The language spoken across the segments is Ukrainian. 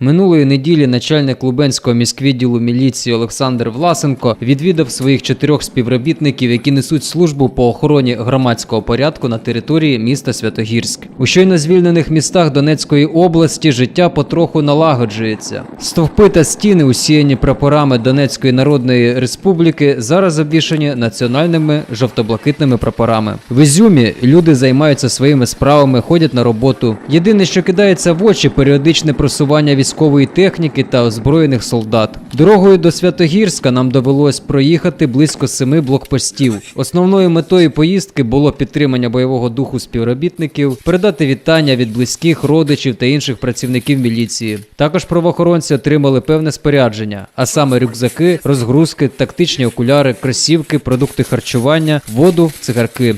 Минулої неділі начальник Лубенського міськвідділу міліції Олександр Власенко відвідав своїх чотирьох співробітників, які несуть службу по охороні громадського порядку на території міста Святогірськ. У щойно звільнених містах Донецької області життя потроху налагоджується. Стовпи та стіни, усіяні прапорами Донецької Народної Республіки, зараз обвішані національними жовто-блакитними прапорами. В Ізюмі люди займаються своїми справами, ходять на роботу. Єдине, що кидається в очі, періодичне просування військової техніки та озброєних солдат. Дорогою до Святогірська нам довелось проїхати близько семи блокпостів. Основною метою поїздки було підтримання бойового духу співробітників, передати вітання від близьких, родичів та інших працівників міліції. Також правоохоронці отримали певне спорядження, а саме рюкзаки, розгрузки, тактичні окуляри, кросівки, продукти харчування, воду, цигарки.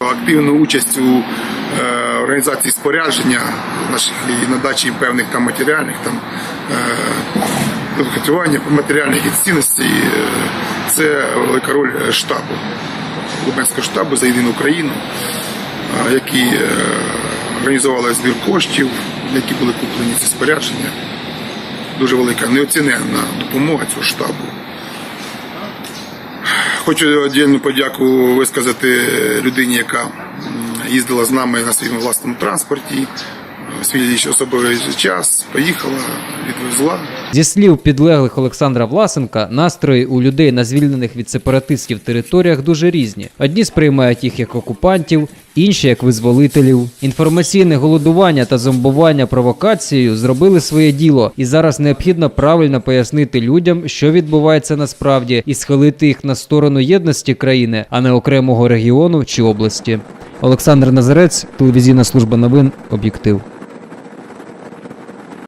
активну участь у організації спорядження наших і надачі певних там матеріальних там е, матеріальних цінностей. Е, Це велика роль штабу, Лубенського штабу за єдину Україну, е, які організували збір коштів, які були куплені ці спорядження. Дуже велика неоціненна допомога цього штабу. Хочу віддільну подяку висказати людині, яка їздила з нами на своєму власному транспорті. Свій особливий час поїхала, відвезла. Зі слів підлеглих Олександра Власенка, настрої у людей на звільнених від сепаратистів територіях дуже різні. Одні сприймають їх як окупантів, інші як визволителів. Інформаційне голодування та зомбування провокацією зробили своє діло, і зараз необхідно правильно пояснити людям, що відбувається насправді, і схилити їх на сторону єдності країни, а не окремого регіону чи області. Олександр Назарець, телевізійна служба новин, об'єктив.